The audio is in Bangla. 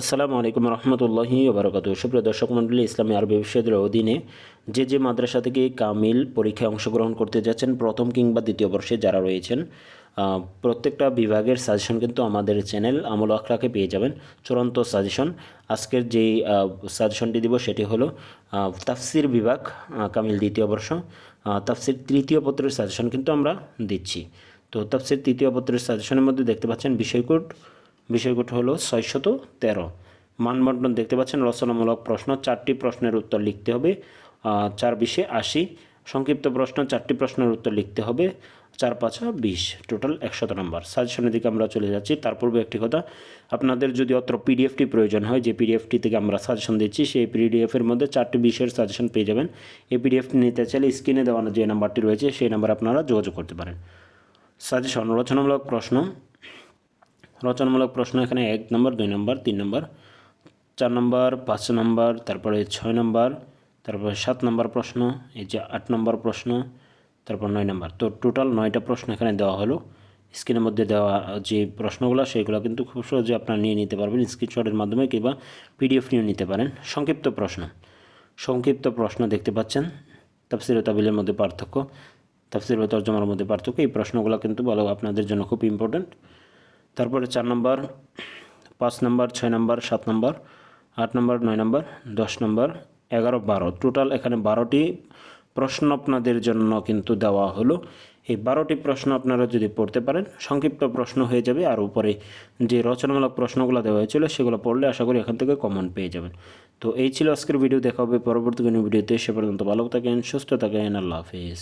আসসালামু আলাইকুম রহমতুল্লাহি ওবরাকাত সুপ্রিয় দর্শক মণ্ডলী, ইসলামী আরবি বিশ্ববিদ্যালয়ের অধীনে যে যে মাদ্রাসা থেকে কামিল পরীক্ষায় অংশগ্রহণ করতে যাচ্ছেন, প্রথম কিংবা দ্বিতীয় বর্ষে যারা রয়েছেন প্রত্যেকটা বিভাগের সাজেশন কিন্তু আমাদের চ্যানেল আমল আখলাকে পেয়ে যাবেন। চূড়ান্ত সাজেশন আজকের যেই সাজেশনটি দিব সেটি হলো তাফসির বিভাগ কামিল দ্বিতীয় বর্ষ। তাফসির তৃতীয় পত্রের সাজেশন কিন্তু আমরা দিচ্ছি। তো তাফসির তৃতীয় পত্রের সাজেশনের মধ্যে দেখতে পাচ্ছেন বিষয়কোড বিষয়কোড হলো ছয়শত তেরো। মানবন্টন দেখতে পাচ্ছেন, রচনামূলক প্রশ্ন, চারটি প্রশ্নের উত্তর লিখতে হবে চার বিশে আশি। সংক্ষিপ্ত প্রশ্ন, চারটি প্রশ্নের উত্তর লিখতে হবে, চার পাঁচা বিশ। টোটাল একশত নম্বর। সাজেশনের দিকে আমরা চলে যাচ্ছি। তার পূর্বে একটি কথা, আপনাদের যদি অত্র পিডিএফটি প্রয়োজন হয়, যে পিডিএফটি থেকে আমরা সাজেশন দিচ্ছি, সেই পিডিএফের মধ্যে চারটি বিষয়ের সাজেশন পেয়ে যাবেন। এই পিডিএফটি নিতে চাইলে স্ক্রিনে দেওয়ানো যে নাম্বারটি রয়েছে, সেই নাম্বারে আপনারা যোগাযোগ করতে পারেন। সাজেশন, রচনামূলক প্রশ্ন রচনামূলক প্রশ্ন এখানে এক নম্বর, দুই নম্বর, তিন নম্বর, চার নম্বর, পাঁচ নম্বর, তারপরে ছয় নম্বর, তারপরে সাত নম্বর প্রশ্ন, এই যে আট নম্বর প্রশ্ন, তারপর নয় নম্বর। তো টোটাল নয়টা প্রশ্ন এখানে দেওয়া হলো। স্ক্রিনের মধ্যে দেওয়া যে প্রশ্নগুলো, সেগুলো কিন্তু খুব সহজে আপনারা নিয়ে নিতে পারবেন, স্ক্রিনশটের মাধ্যমে কিংবা পিডিএফ নিয়ে নিতে পারেন। সংক্ষিপ্ত প্রশ্ন। সংক্ষিপ্ত প্রশ্ন দেখতে পাচ্ছেন। তাফসির তাবিলের মধ্যে পার্থক্য। তাফসির তর্জমার মধ্যে পার্থক্য। এই প্রশ্নগুলো কিন্তু ভালো আপনাদের জন্য খুব ইম্পর্ট্যান্ট তারপরে চার নম্বর, পাঁচ নম্বর, ছয় নম্বর, সাত নম্বর, আট নম্বর, নয় নম্বর, দশ নম্বর, এগারো, বারো। টোটাল এখানে বারোটি প্রশ্ন আপনাদের জন্য কিন্তু দেওয়া হলো। এই বারোটি প্রশ্ন আপনারা যদি পড়তে পারেন, সংক্ষিপ্ত প্রশ্ন হয়ে যাবে আর উপরে যে রচনামূলক প্রশ্নগুলো দেওয়া হয়েছিল সেগুলো পড়লে আশা করি এখান থেকে কমন পেয়ে যাবেন। তো এই ছিল আজকের ভিডিও, দেখা হবে পরবর্তী কোনো ভিডিওতে। সে পর্যন্ত ভালো থাকেন, সুস্থ থাকেন, আল্লাহ হাফিজ।